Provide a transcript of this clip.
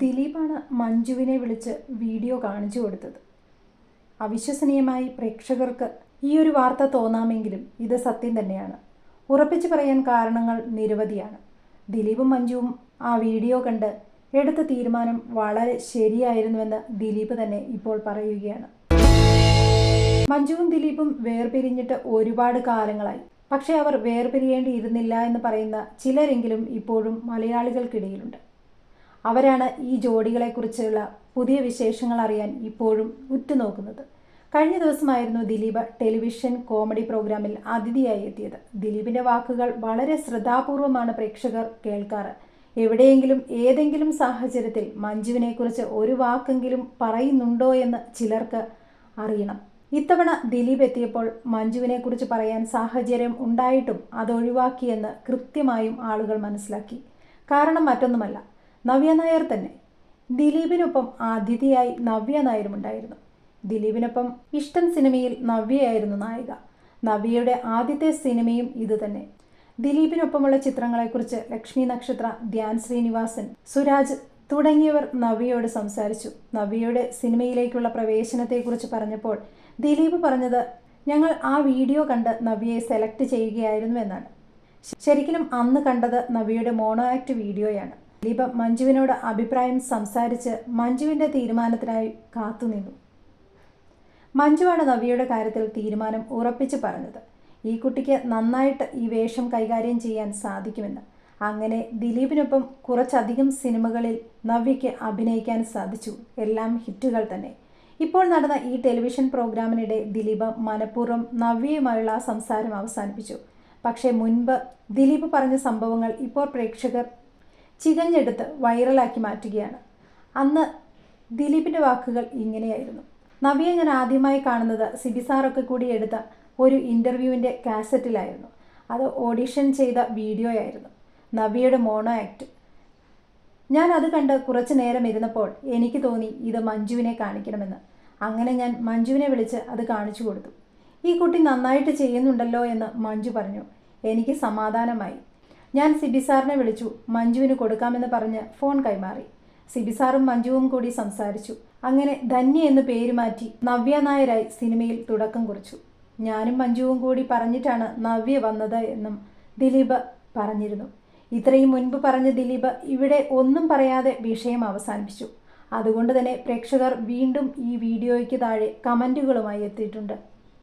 ദിലീപാണ് മഞ്ജുവിനെ വിളിച്ച് വീഡിയോ കാണിച്ചു കൊടുത്തത്. അവിശ്വസനീയമായി പ്രേക്ഷകർക്ക് ഈ ഒരു വാർത്ത തോന്നാമെങ്കിലും ഇത് സത്യം തന്നെയാണ്. ഉറപ്പിച്ചു പറയാൻ കാരണങ്ങൾ നിരവധിയാണ്. ദിലീപും മഞ്ജുവും ആ വീഡിയോ കണ്ട് എടുത്ത തീരുമാനം വളരെ ശരിയായിരുന്നുവെന്ന് ദിലീപ് തന്നെ ഇപ്പോൾ പറയുകയാണ്. മഞ്ജുവും ദിലീപും വേർപിരിഞ്ഞിട്ട് ഒരുപാട് കാലങ്ങളായി. പക്ഷേ അവർ വേർപിരിയേണ്ടിയിരുന്നില്ല എന്ന് പറയുന്ന ചിലരെങ്കിലും ഇപ്പോഴും മലയാളികൾക്കിടയിലുണ്ട്. അവരാണ് ഈ ജോഡികളെക്കുറിച്ചുള്ള പുതിയ വിശേഷങ്ങൾ അറിയാൻ ഇപ്പോഴും ഉറ്റുനോക്കുന്നത്. കഴിഞ്ഞ ദിവസമായിരുന്നു ദിലീപ് ടെലിവിഷൻ കോമഡി പ്രോഗ്രാമിൽ അതിഥിയായി എത്തിയത്. ദിലീപിന്റെ വാക്കുകൾ വളരെ ശ്രദ്ധാപൂർവമാണ് പ്രേക്ഷകർ കേൾക്കാറ്. എവിടെയെങ്കിലും ഏതെങ്കിലും സാഹചര്യത്തിൽ മഞ്ജുവിനെക്കുറിച്ച് ഒരു വാക്കെങ്കിലും പറയുന്നുണ്ടോ എന്ന് ചിലർക്ക് അറിയണം. ഇത്തവണ ദിലീപ് എത്തിയപ്പോൾ മഞ്ജുവിനെക്കുറിച്ച് പറയാൻ സാഹചര്യം ഉണ്ടായിട്ടും അതൊഴിവാക്കിയെന്ന് കൃത്യമായും ആളുകൾ മനസ്സിലാക്കി. കാരണം മറ്റൊന്നുമല്ല നവ്യ നായർ തന്നെ. ദിലീപിനൊപ്പം ആതിഥിയായി നവ്യ നായരും ഉണ്ടായിരുന്നു ദിലീപിനൊപ്പം ഇഷ്ടം സിനിമയിൽ നവ്യയായിരുന്നു നായിക. നവ്യയുടെ ആദ്യത്തെ സിനിമയും ഇതുതന്നെ ദിലീപിനൊപ്പമുള്ള ചിത്രങ്ങളെക്കുറിച്ച് ലക്ഷ്മി നക്ഷത്ര ധ്യാൻ ശ്രീനിവാസൻ സുരാജ് തുടങ്ങിയവർ നവ്യയോട് സംസാരിച്ചു. നവ്യയുടെ സിനിമയിലേക്കുള്ള പ്രവേശനത്തെക്കുറിച്ച് പറഞ്ഞപ്പോൾ ദിലീപ് പറഞ്ഞത് ഞങ്ങൾ ആ വീഡിയോ കണ്ട് നവ്യയെ സെലക്ട് ചെയ്യുകയായിരുന്നു എന്നാണ്. ശരിക്കും അന്ന് കണ്ടത് നവ്യയുടെ മോണോ ആക്ട് വീഡിയോയാണ്. ദിലീപ് മഞ്ജുവിനോട് അഭിപ്രായം സംസാരിച്ച് മഞ്ജുവിന്റെ തീരുമാനത്തിനായി കാത്തുനിന്നു മഞ്ജുവാണ് നവ്യയുടെ കാര്യത്തിൽ തീരുമാനം ഉറപ്പിച്ചു പറഞ്ഞത്. ഈ കുട്ടിക്ക് നന്നായിട്ട് ഈ വേഷം കൈകാര്യം ചെയ്യാൻ സാധിക്കുമെന്ന്. അങ്ങനെ ദിലീപിനൊപ്പം കുറച്ചധികം സിനിമകളിൽ നവ്യയ്ക്ക് അഭിനയിക്കാൻ സാധിച്ചു. എല്ലാം ഹിറ്റുകൾ തന്നെ. ഇപ്പോൾ നടന്ന ഈ ടെലിവിഷൻ പ്രോഗ്രാമിനിടെ ദിലീപ് മനഃപൂർവം നവ്യയുമായുള്ള സംസാരം അവസാനിപ്പിച്ചു. പക്ഷേ മുൻപ് ദിലീപ് പറഞ്ഞ സംഭവങ്ങൾ ഇപ്പോൾ പ്രേക്ഷകർ ചികഞ്ഞെടുത്ത് വൈറലാക്കി മാറ്റുകയാണ്. അന്ന് ദിലീപിന്റെ വാക്കുകൾ ഇങ്ങനെയായിരുന്നു. നവിയെ ഞാൻ ആദ്യമായി കാണുന്നത് സിബി സിബിസാറൊക്കെ കൂടി എടുത്ത ഒരു ഇന്റർവ്യൂവിന്റെ കാസറ്റിലായിരുന്നു. അത് ഓഡിഷൻ ചെയ്ത വീഡിയോ ആയിരുന്നു നവിയുടെ മോണോ ആക്ട്. ഞാൻ അത് കണ്ട് കുറച്ചു നേരം ഇരുന്നപ്പോൾ എനിക്ക് തോന്നി ഇത് മഞ്ജുവിനെ കാണിക്കണമെന്ന്. അങ്ങനെ ഞാൻ മഞ്ജുവിനെ വിളിച്ച് അത് കാണിച്ചു കൊടുത്തു. ഈ കുട്ടി നന്നായിട്ട് ചെയ്യുന്നുണ്ടല്ലോ എന്ന് മഞ്ജു പറഞ്ഞു. എനിക്ക് സമാധാനമായി. ഞാൻ സിബി സാറിനെ വിളിച്ചു. മഞ്ജുവിന് കൊടുക്കാമെന്ന് പറഞ്ഞ് ഫോൺ കൈമാറി. സിബി സാറും മഞ്ജുവും കൂടി സംസാരിച്ചു. അങ്ങനെ ധന്യ എന്ന് പേര് മാറ്റി നവ്യ നായരായി സിനിമയിൽ തുടക്കം കുറിച്ചു. ഞാനും മഞ്ജുവും കൂടി പറഞ്ഞിട്ടാണ് നവ്യ വന്നത് എന്നും ദിലീപ് പറഞ്ഞിരുന്നു. ഇത്രയും മുൻപ് പറഞ്ഞ ദിലീപ് ഇവിടെ ഒന്നും പറയാതെ വിഷയം അവസാനിപ്പിച്ചു. അതുകൊണ്ട് തന്നെ പ്രേക്ഷകർ വീണ്ടും ഈ വീഡിയോയ്ക്ക് താഴെ കമന്റുകളുമായി എത്തിയിട്ടുണ്ട്.